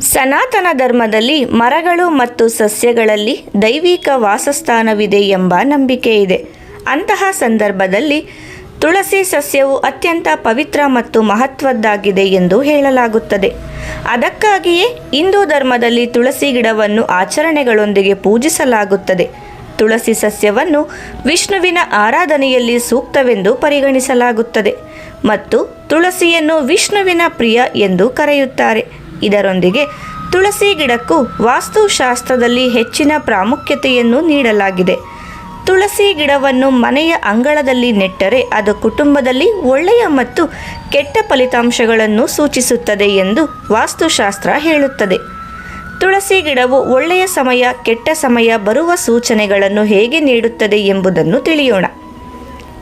ಸನಾತನ ಧರ್ಮದಲ್ಲಿ ಮರಗಳು ಮತ್ತು ಸಸ್ಯಗಳಲ್ಲಿ ದೈವಿಕ ವಾಸಸ್ಥಾನವಿದೆ ಎಂಬ ನಂಬಿಕೆ ಇದೆ. ಅಂತಹ ಸಂದರ್ಭದಲ್ಲಿ ತುಳಸಿ ಸಸ್ಯವು ಅತ್ಯಂತ ಪವಿತ್ರ ಮತ್ತು ಮಹತ್ವದ್ದಾಗಿದೆ ಎಂದು ಹೇಳಲಾಗುತ್ತದೆ. ಅದಕ್ಕಾಗಿಯೇ ಹಿಂದೂ ಧರ್ಮದಲ್ಲಿ ತುಳಸಿ ಗಿಡವನ್ನು ಆಚರಣೆಗಳೊಂದಿಗೆ ಪೂಜಿಸಲಾಗುತ್ತದೆ. ತುಳಸಿ ಸಸ್ಯವನ್ನು ವಿಷ್ಣುವಿನ ಆರಾಧನೆಯಲ್ಲಿ ಸೂಕ್ತವೆಂದು ಪರಿಗಣಿಸಲಾಗುತ್ತದೆ ಮತ್ತು ತುಳಸಿಯನ್ನು ವಿಷ್ಣುವಿನ ಪ್ರಿಯ ಎಂದು ಕರೆಯುತ್ತಾರೆ. ಇದರೊಂದಿಗೆ ತುಳಸಿ ಗಿಡಕ್ಕೂ ವಾಸ್ತುಶಾಸ್ತ್ರದಲ್ಲಿ ಹೆಚ್ಚಿನ ಪ್ರಾಮುಖ್ಯತೆಯನ್ನು ನೀಡಲಾಗಿದೆ. ತುಳಸಿ ಗಿಡವನ್ನು ಮನೆಯ ಅಂಗಳದಲ್ಲಿ ನೆಟ್ಟರೆ ಅದು ಕುಟುಂಬದಲ್ಲಿ ಒಳ್ಳೆಯ ಮತ್ತು ಕೆಟ್ಟ ಫಲಿತಾಂಶಗಳನ್ನು ಸೂಚಿಸುತ್ತದೆ ಎಂದು ವಾಸ್ತುಶಾಸ್ತ್ರ ಹೇಳುತ್ತದೆ. ತುಳಸಿ ಗಿಡವು ಒಳ್ಳೆಯ ಸಮಯ, ಕೆಟ್ಟ ಸಮಯ ಬರುವ ಸೂಚನೆಗಳನ್ನು ಹೇಗೆ ನೀಡುತ್ತದೆ ಎಂಬುದನ್ನು ತಿಳಿಯೋಣ.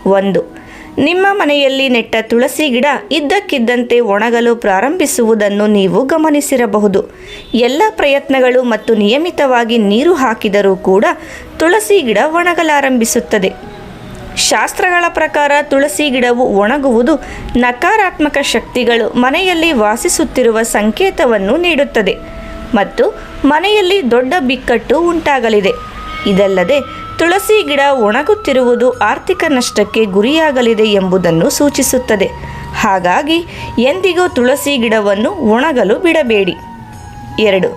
ಒಂದು ನಿಮ್ಮ ಮನೆಯಲ್ಲಿ ನೆಟ್ಟ ತುಳಸಿ ಗಿಡ ಇದ್ದಕ್ಕಿದ್ದಂತೆ ಒಣಗಲು ಪ್ರಾರಂಭಿಸುವುದನ್ನು ನೀವು ಗಮನಿಸಿರಬಹುದು. ಎಲ್ಲ ಪ್ರಯತ್ನಗಳು ಮತ್ತು ನಿಯಮಿತವಾಗಿ ನೀರು ಹಾಕಿದರೂ ಕೂಡ ತುಳಸಿ ಗಿಡ ಒಣಗಲಾರಂಭಿಸುತ್ತದೆ. ಶಾಸ್ತ್ರಗಳ ಪ್ರಕಾರ ತುಳಸಿ ಗಿಡವು ಒಣಗುವುದು ನಕಾರಾತ್ಮಕ ಶಕ್ತಿಗಳು ಮನೆಯಲ್ಲಿ ವಾಸಿಸುತ್ತಿರುವ ಸಂಕೇತವನ್ನು ನೀಡುತ್ತದೆ ಮತ್ತು ಮನೆಯಲ್ಲಿ ದೊಡ್ಡ ಬಿಕ್ಕಟ್ಟು ಉಂಟಾಗಲಿದೆ. ಇದಲ್ಲದೆ ತುಳಸಿ ಗಿಡ ಒಣಗುತ್ತಿರುವುದು ಆರ್ಥಿಕ ನಷ್ಟಕ್ಕೆ ಗುರಿಯಾಗಲಿದೆ ಎಂಬುದನ್ನು ಸೂಚಿಸುತ್ತದೆ. ಹಾಗಾಗಿ ಎಂದಿಗೂ ತುಳಸಿ ಗಿಡವನ್ನು ಒಣಗಲು ಬಿಡಬೇಡಿ. ಎರಡು,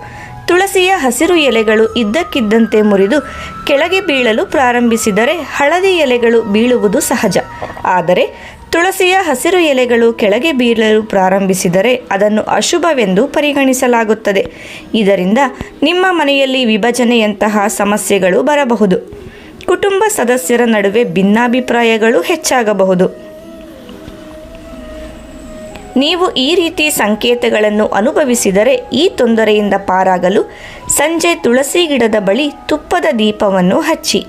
ತುಳಸಿಯ ಹಸಿರು ಎಲೆಗಳು ಇದ್ದಕ್ಕಿದ್ದಂತೆ ಮುರಿದು ಕೆಳಗೆ ಬೀಳಲು ಪ್ರಾರಂಭಿಸಿದರೆ ಹಳದಿ ಎಲೆಗಳು ಬೀಳುವುದು ಸಹಜ. ಆದರೆ ತುಳಸಿಯ ಹಸಿರು ಎಲೆಗಳು ಕೆಳಗೆ ಬೀಳಲು ಪ್ರಾರಂಭಿಸಿದರೆ ಅದನ್ನು ಅಶುಭವೆಂದು ಪರಿಗಣಿಸಲಾಗುತ್ತದೆ. ಇದರಿಂದ ನಿಮ್ಮ ಮನೆಯಲ್ಲಿ ವಿಭಜನೆಯಂತಹ ಸಮಸ್ಯೆಗಳು ಬರಬಹುದು. ಕುಟುಂಬ ಸದಸ್ಯರ ನಡುವೆ ಭಿನ್ನಾಭಿಪ್ರಾಯಗಳು ಹೆಚ್ಚಾಗಬಹುದು. ನೀವು ಈ ರೀತಿ ಸಂಕೇತಗಳನ್ನು ಅನುಭವಿಸಿದರೆ ಈ ತೊಂದರೆಯಿಂದ ಪಾರಾಗಲು ಸಂಜೆ ತುಳಸಿ ಗಿಡದ ಬಳಿ ತುಪ್ಪದ ದೀಪವನ್ನು ಹಚ್ಚಿ.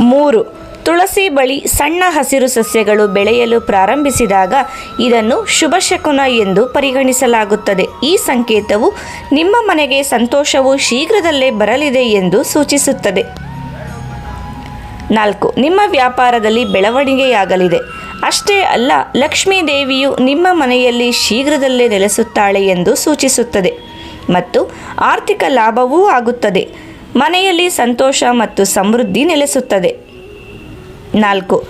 ಮೂರು, ತುಳಸಿ ಬಳಿ ಸಣ್ಣ ಹಸಿರು ಸಸ್ಯಗಳು ಬೆಳೆಯಲು ಪ್ರಾರಂಭಿಸಿದಾಗ ಇದನ್ನು ಶುಭ ಶಕುನ ಎಂದು ಪರಿಗಣಿಸಲಾಗುತ್ತದೆ. ಈ ಸಂಕೇತವು ನಿಮ್ಮ ಮನೆಗೆ ಸಂತೋಷವು ಶೀಘ್ರದಲ್ಲೇ ಬರಲಿದೆ ಎಂದು ಸೂಚಿಸುತ್ತದೆ. ನಾಲ್ಕು, ನಿಮ್ಮ ವ್ಯಾಪಾರದಲ್ಲಿ ಬೆಳವಣಿಗೆಯಾಗಲಿದೆ. ಅಷ್ಟೇ ಅಲ್ಲ, ಲಕ್ಷ್ಮೀ ದೇವಿಯು ನಿಮ್ಮ ಮನೆಯಲ್ಲಿ ಶೀಘ್ರದಲ್ಲೇ ನೆಲೆಸುತ್ತಾಳೆ ಎಂದು ಸೂಚಿಸುತ್ತದೆ. ಮತ್ತು ಆರ್ಥಿಕ ಲಾಭವೂ ಆಗುತ್ತದೆ. ಮನೆಯಲ್ಲಿ ಸಂತೋಷ ಮತ್ತು ಸಮೃದ್ಧಿ ನೆಲೆಸುತ್ತದೆ. ನಾಲ್ಕು,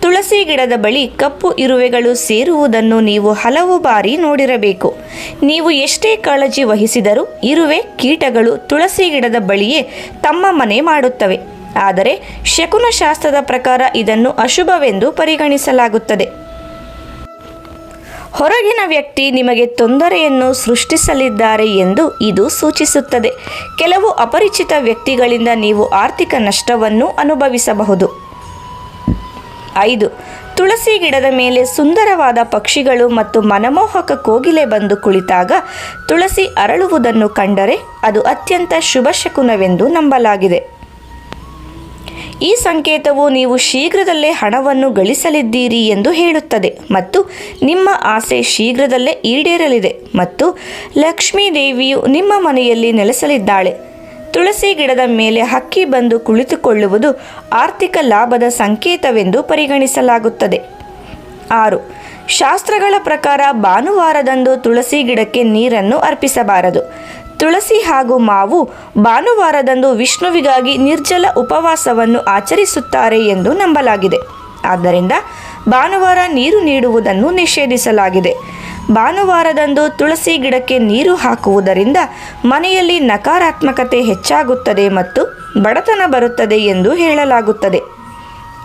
ತುಳಸಿ ಗಿಡದ ಬಳಿ ಕಪ್ಪು ಇರುವೆಗಳು ಸೇರುವುದನ್ನು ನೀವು ಹಲವು ಬಾರಿ ನೋಡಿರಬೇಕು. ನೀವು ಎಷ್ಟೇ ಕಾಳಜಿ ವಹಿಸಿದರೂ ಇರುವೆ, ಕೀಟಗಳು ತುಳಸಿ ಗಿಡದ ಬಳಿಯೇ ತಮ್ಮ ಮನೆ ಮಾಡುತ್ತವೆ. ಆದರೆ ಶಕುನಶಾಸ್ತ್ರದ ಪ್ರಕಾರ ಇದನ್ನು ಅಶುಭವೆಂದು ಪರಿಗಣಿಸಲಾಗುತ್ತದೆ. ಹೊರಗಿನ ವ್ಯಕ್ತಿ ನಿಮಗೆ ತೊಂದರೆಯನ್ನು ಸೃಷ್ಟಿಸಲಿದ್ದಾರೆ ಎಂದು ಇದು ಸೂಚಿಸುತ್ತದೆ. ಕೆಲವು ಅಪರಿಚಿತ ವ್ಯಕ್ತಿಗಳಿಂದ ನೀವು ಆರ್ಥಿಕ ನಷ್ಟವನ್ನು ಅನುಭವಿಸಬಹುದು. ಐದು, ತುಳಸಿ ಗಿಡದ ಮೇಲೆ ಸುಂದರವಾದ ಪಕ್ಷಿಗಳು ಮತ್ತು ಮನಮೋಹಕ ಕೋಗಿಲೆ ಬಂದು ಕುಳಿತಾಗ ತುಳಸಿ ಅರಳುವುದನ್ನು ಕಂಡರೆ ಅದು ಅತ್ಯಂತ ಶುಭ ಶಕುನವೆಂದು ನಂಬಲಾಗಿದೆ. ಈ ಸಂಕೇತವು ನೀವು ಶೀಘ್ರದಲ್ಲೇ ಹಣವನ್ನು ಗಳಿಸಲಿದ್ದೀರಿ ಎಂದು ಹೇಳುತ್ತದೆ ಮತ್ತು ನಿಮ್ಮ ಆಸೆ ಶೀಘ್ರದಲ್ಲೇ ಈಡೇರಲಿದೆ ಮತ್ತು ಲಕ್ಷ್ಮೀ ದೇವಿಯು ನಿಮ್ಮ ಮನೆಯಲ್ಲಿ ನೆಲೆಸಲಿದ್ದಾಳೆ. ತುಳಸಿ ಗಿಡದ ಮೇಲೆ ಹಕ್ಕಿ ಬಂದು ಕುಳಿತುಕೊಳ್ಳುವುದು ಆರ್ಥಿಕ ಲಾಭದ ಸಂಕೇತವೆಂದು ಪರಿಗಣಿಸಲಾಗುತ್ತದೆ. ಆರು, ಶಾಸ್ತ್ರಗಳ ಪ್ರಕಾರ ಭಾನುವಾರದಂದು ತುಳಸಿ ಗಿಡಕ್ಕೆ ನೀರನ್ನು ಅರ್ಪಿಸಬಾರದು. ತುಳಸಿ ಹಾಗೂ ಮಾವು ಭಾನುವಾರದಂದು ವಿಷ್ಣುವಿಗಾಗಿ ನಿರ್ಜಲ ಉಪವಾಸವನ್ನು ಆಚರಿಸುತ್ತಾರೆ ಎಂದು ನಂಬಲಾಗಿದೆ. ಆದ್ದರಿಂದ ಭಾನುವಾರ ನೀರು ನೀಡುವುದನ್ನು ನಿಷೇಧಿಸಲಾಗಿದೆ. ಭಾನುವಾರದಂದು ತುಳಸಿ ಗಿಡಕ್ಕೆ ನೀರು ಹಾಕುವುದರಿಂದ ಮನೆಯಲ್ಲಿ ನಕಾರಾತ್ಮಕತೆ ಹೆಚ್ಚಾಗುತ್ತದೆ ಮತ್ತು ಬಡತನ ಬರುತ್ತದೆ ಎಂದು ಹೇಳಲಾಗುತ್ತದೆ.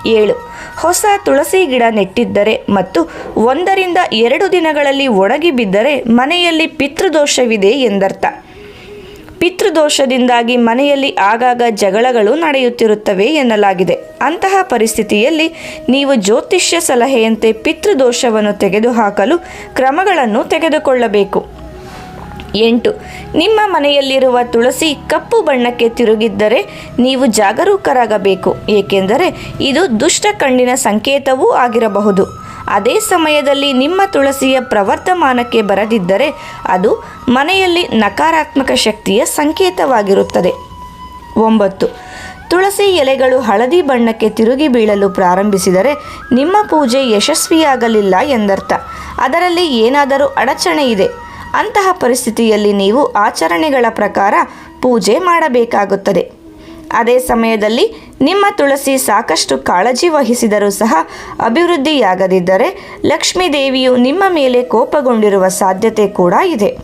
ಏಳು. ಹೊಸ ತುಳಸಿ ಗಿಡ ನೆಟ್ಟಿದ್ದರೆ ಮತ್ತು ಒಂದರಿಂದ ಎರಡು ದಿನಗಳಲ್ಲಿ ಒಣಗಿ ಬಿದ್ದರೆ ಮನೆಯಲ್ಲಿ ಪಿತೃದೋಷವಿದೆ ಎಂದರ್ಥ. ಪಿತೃದೋಷದಿಂದಾಗಿ ಮನೆಯಲ್ಲಿ ಆಗಾಗ ಜಗಳಗಳು ನಡೆಯುತ್ತಿರುತ್ತವೆ ಎನ್ನಲಾಗಿದೆ. ಅಂತಹ ಪರಿಸ್ಥಿತಿಯಲ್ಲಿ ನೀವು ಜ್ಯೋತಿಷ್ಯ ಸಲಹೆಯಂತೆ ಪಿತೃದೋಷವನ್ನು ತೆಗೆದುಹಾಕಲು ಕ್ರಮಗಳನ್ನು ತೆಗೆದುಕೊಳ್ಳಬೇಕು. ಎಂಟು. ನಿಮ್ಮ ಮನೆಯಲ್ಲಿರುವ ತುಳಸಿ ಕಪ್ಪು ಬಣ್ಣಕ್ಕೆ ತಿರುಗಿದ್ದರೆ ನೀವು ಜಾಗರೂಕರಾಗಬೇಕು, ಏಕೆಂದರೆ ಇದು ದುಷ್ಟ ಕಣ್ಣಿನ ಸಂಕೇತವೂ ಆಗಿರಬಹುದು. ಅದೇ ಸಮಯದಲ್ಲಿ ನಿಮ್ಮ ತುಳಸಿಯ ಪ್ರವರ್ತಮಾನಕ್ಕೆ ಬರದಿದ್ದರೆ ಅದು ಮನೆಯಲ್ಲಿ ನಕಾರಾತ್ಮಕ ಶಕ್ತಿಯ ಸಂಕೇತವಾಗಿರುತ್ತದೆ. ಒಂಬತ್ತು. ತುಳಸಿ ಎಲೆಗಳು ಹಳದಿ ಬಣ್ಣಕ್ಕೆ ತಿರುಗಿ ಬೀಳಲು ಪ್ರಾರಂಭಿಸಿದರೆ ನಿಮ್ಮ ಪೂಜೆ ಯಶಸ್ವಿಯಾಗಲಿಲ್ಲ ಎಂದರ್ಥ. ಅದರಲ್ಲಿ ಏನಾದರೂ ಅಡಚಣೆ ಇದೆ? ಅಂತಹ ಪರಿಸ್ಥಿತಿಯಲ್ಲಿ ನೀವು ಆಚರಣೆಗಳ ಪ್ರಕಾರ ಪೂಜೆ ಮಾಡಬೇಕಾಗುತ್ತದೆ. ಅದೇ ಸಮಯದಲ್ಲಿ ನಿಮ್ಮ ತುಳಸಿ ಸಾಕಷ್ಟು ಕಾಳಜಿ ವಹಿಸಿದರೂ ಸಹ ಅಭಿವೃದ್ಧಿಯಾಗದಿದ್ದರೆ ಲಕ್ಷ್ಮೀ ದೇವಿಯು ನಿಮ್ಮ ಮೇಲೆ ಕೋಪಗೊಂಡಿರುವ ಸಾಧ್ಯತೆ ಕೂಡ ಇದೆ.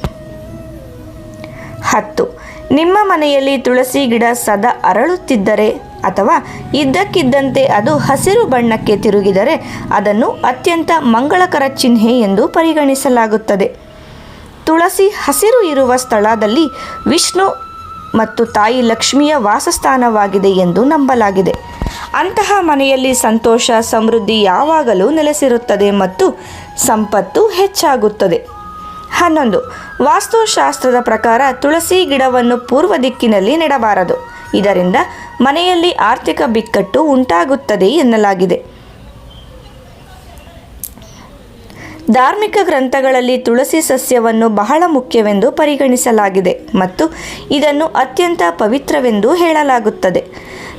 ಹತ್ತು, ನಿಮ್ಮ ಮನೆಯಲ್ಲಿ ತುಳಸಿ ಗಿಡ ಸದಾ ಅರಳುತ್ತಿದ್ದರೆ ಅಥವಾ ಇದ್ದಕ್ಕಿದ್ದಂತೆ ಅದು ಹಸಿರು ಬಣ್ಣಕ್ಕೆ ತಿರುಗಿದರೆ ಅದನ್ನು ಅತ್ಯಂತ ಮಂಗಳಕರ ಚಿಹ್ನೆ ಎಂದು ಪರಿಗಣಿಸಲಾಗುತ್ತದೆ. ತುಳಸಿ ಹಸಿರು ಇರುವ ಸ್ಥಳದಲ್ಲಿ ವಿಷ್ಣು ಮತ್ತು ತಾಯಿ ಲಕ್ಷ್ಮಿಯ ವಾಸಸ್ಥಾನವಾಗಿದೆ ಎಂದು ನಂಬಲಾಗಿದೆ. ಅಂತಹ ಮನೆಯಲ್ಲಿ ಸಂತೋಷ, ಸಮೃದ್ಧಿ ಯಾವಾಗಲೂ ನೆಲೆಸಿರುತ್ತದೆ ಮತ್ತು ಸಂಪತ್ತು ಹೆಚ್ಚಾಗುತ್ತದೆ. ಹನ್ನೊಂದು, ವಾಸ್ತುಶಾಸ್ತ್ರದ ಪ್ರಕಾರ ತುಳಸಿ ಗಿಡವನ್ನು ಪೂರ್ವ ದಿಕ್ಕಿನಲ್ಲಿ ನೆಡಬಾರದು. ಇದರಿಂದ ಮನೆಯಲ್ಲಿ ಆರ್ಥಿಕ ಬಿಕ್ಕಟ್ಟು ಉಂಟಾಗುತ್ತದೆ ಎನ್ನಲಾಗಿದೆ. ಧಾರ್ಮಿಕ ಗ್ರಂಥಗಳಲ್ಲಿ ತುಳಸಿ ಸಸ್ಯವನ್ನು ಬಹಳ ಮುಖ್ಯವೆಂದು ಪರಿಗಣಿಸಲಾಗಿದೆ ಮತ್ತು ಇದನ್ನು ಅತ್ಯಂತ ಪವಿತ್ರವೆಂದು ಹೇಳಲಾಗುತ್ತದೆ.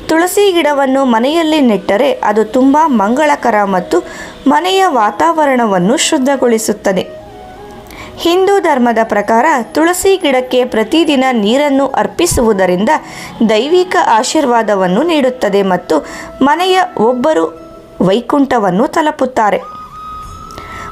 ತುಳಸಿ ಗಿಡವನ್ನು ಮನೆಯಲ್ಲಿ ನೆಟ್ಟರೆ ಅದು ತುಂಬ ಮಂಗಳಕರ ಮತ್ತು ಮನೆಯ ವಾತಾವರಣವನ್ನು ಶುದ್ಧಗೊಳಿಸುತ್ತದೆ. ಹಿಂದೂ ಧರ್ಮದ ಪ್ರಕಾರ ತುಳಸಿ ಗಿಡಕ್ಕೆ ಪ್ರತಿದಿನ ನೀರನ್ನು ಅರ್ಪಿಸುವುದರಿಂದ ದೈವಿಕ ಆಶೀರ್ವಾದವನ್ನು ನೀಡುತ್ತದೆ ಮತ್ತು ಮನೆಯ ಒಬ್ಬರು ವೈಕುಂಠವನ್ನು ತಲುಪುತ್ತಾರೆ.